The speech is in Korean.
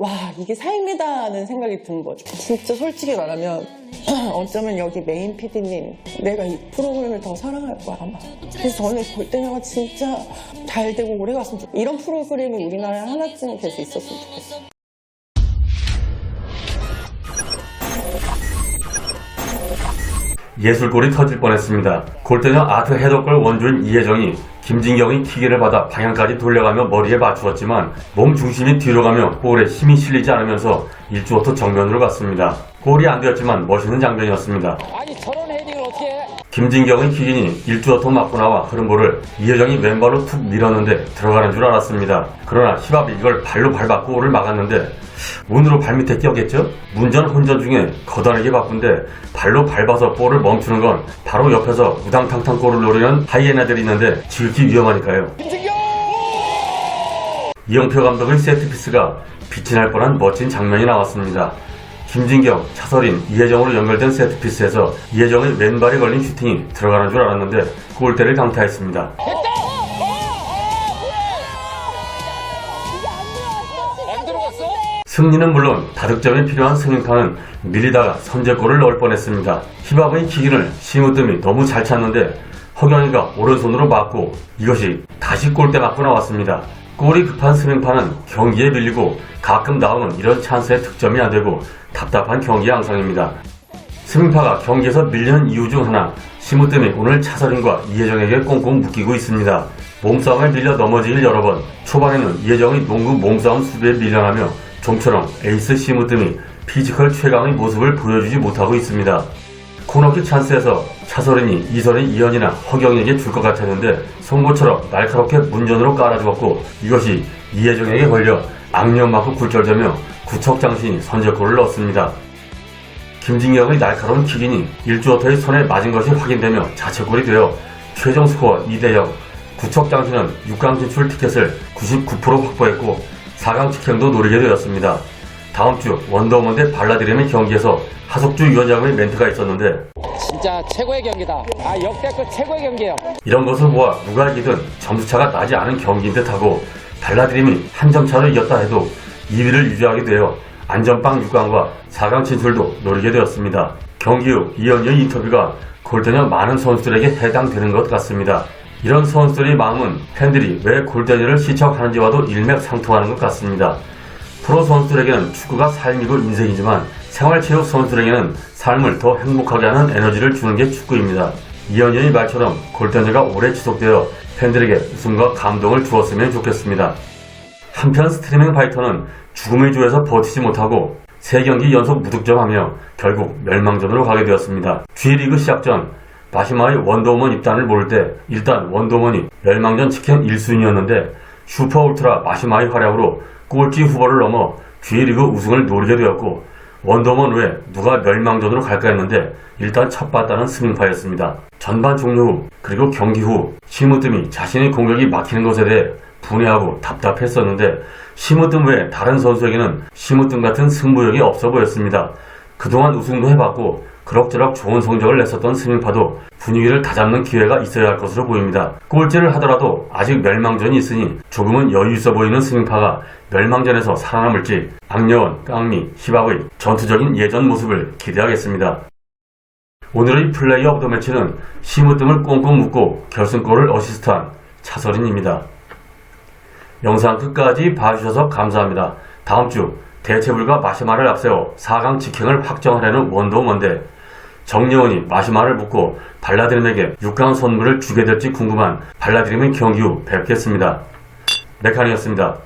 와 이게 삶이다는 생각이 든 거죠. 진짜 솔직히 말하면 어쩌면 여기 메인 PD님 내가 이 프로그램을 더 사랑할 거야 아마. 그래서 저는 골대녀가 진짜 잘 되고 오래 갔으면 좋겠어. 이런 프로그램이 우리나라에 하나쯤 될 수 있었으면 좋겠어. 예술골이 터질 뻔했습니다. 골대녀 아트 해독걸 원조인 이혜정이 김진경의 킥을 받아 방향까지 돌려가며 머리에 맞추었지만 몸 중심이 뒤로 가며 골에 힘이 실리지 않으면서 일주어터 정면으로 갔습니다. 골이 안 되었지만 멋있는 장면이었습니다. 아니 저런? 김진경의 킥인이 일주어터 맞고 나와 흐름볼을 이혜정이 왼발로 툭 밀었는데 들어가는 줄 알았습니다. 그러나 히밥이 이걸 발로 밟아 골을 막았는데 운으로 발밑에 끼었겠죠? 문전 혼전 중에 거단하게 바쁜데 발로 밟아서 볼을 멈추는 건 바로 옆에서 우당탕탕 골을 노리는 하이에나들이 있는데 지극히 위험하니까요. 김진경! 이영표 감독의 세트피스가 빛이 날 뻔한 멋진 장면이 나왔습니다. 김진경, 차설인, 이혜정으로 연결된 세트피스에서 이혜정의 왼발에 걸린 슈팅이 들어가는 줄 알았는데 골대를 강타했습니다. 승리는 물론 다득점이 필요한 승인파는 밀리다가 선제골을 넣을 뻔했습니다. 히밥의 킥인을 심으뜸이 너무 잘 찼는데 허경이가 오른손으로 맞고 이것이 다시 골대 맞고 나왔습니다. 골이 급한 스밍파는 경기에 밀리고 가끔 나오는 이런 찬스에 득점이 안 되고 답답한 경기 양상입니다. 스밍파가 경기에서 밀리는 이유 중 하나 심으뜸이 오늘 차설인과 이혜정에게 꽁꽁 묶이고 있습니다. 몸싸움에 밀려 넘어지길 여러 번 초반에는 이혜정이 농구 몸싸움 수비에 밀려나며 좀처럼 에이스 심으뜸이 피지컬 최강의 모습을 보여주지 못하고 있습니다. 코너킥 찬스에서 차설인이 이선의 이현이나 허경에게 줄 것 같았는데 송곳처럼 날카롭게 문전으로 깔아주었고 이것이 이혜정에게 걸려 악령 맞고 굴절되며 구척장신이 선제골을 넣었습니다. 김진경의 날카로운 킥인이 일주어터의 손에 맞은 것이 확인되며 자책골이 되어 최종 스코어 2대0 구척장신은 6강 진출 티켓을 99% 확보했고 4강 직행도 노리게 되었습니다. 다음 주 원더우먼 대 발라드림의 경기에서 하석주 위원장의 멘트가 있었는데 진짜 최고의 경기다. 아 역대급 최고의 경기예요. 이런 것을 모아 누가 이기든 점수차가 나지 않은 경기인 듯하고 발라드림이 한 점 차로 이겼다 해도 2위를 유지하게 되어 안전빵 6강과 4강 진출도 노리게 되었습니다. 경기 후 이현주의 인터뷰가 골대녀 많은 선수들에게 해당되는 것 같습니다. 이런 선수들의 마음은 팬들이 왜 골대녀를 시청하는지와도 일맥상통하는 것 같습니다. 프로 선수들에게는 축구가 삶이고 인생이지만 생활체육 선수들에게는 삶을 더 행복하게 하는 에너지를 주는 게 축구입니다. 이현현의 말처럼 골대녀가 오래 지속되어 팬들에게 웃음과 감동을 주었으면 좋겠습니다. 한편 스트리밍 파이터는 죽음의 조에서 버티지 못하고 3경기 연속 무득점하며 결국 멸망전으로 가게 되었습니다. G리그 시작 전 마시마의 원더우먼 입단을 모를 때 일단 원더우먼이 멸망전 직행 1순위였는데 슈퍼 울트라 마시마의 활약으로 꼴찌 후보를 넘어 G리그 우승을 노리게 되었고 원더우먼 외에 누가 멸망전으로 갈까 했는데 일단 첫 봤다는 스밍파였습니다. 전반 종료 후 그리고 경기 후 시무뜸이 자신의 공격이 막히는 것에 대해 분해하고 답답했었는데 시무뜸 외에 다른 선수에게는 시무뜸 같은 승부욕이 없어 보였습니다. 그동안 우승도 해봤고 그럭저럭 좋은 성적을 냈었던 스밍파도 분위기를 다잡는 기회가 있어야 할 것으로 보입니다. 꼴찌를 하더라도 아직 멸망전이 있으니 조금은 여유 있어 보이는 스밍파가 멸망전에서 살아남을지 악려원, 깡미, 히밥의 전투적인 예전 모습을 기대하겠습니다. 오늘의 플레이어 오브 더 매치는 시무뜸을 꽁꽁 묶고 결승골을 어시스트한 차설인입니다. 영상 끝까지 봐주셔서 감사합니다. 다음 주 대체불가 마시마를 앞세워 4강 직행을 확정하려는 원더우먼데 정예원이 마시마를 묶고 발라드림에게 6강 선물을 주게 될지 궁금한 발라드림의 경기 후 뵙겠습니다. 메칸이었습니다.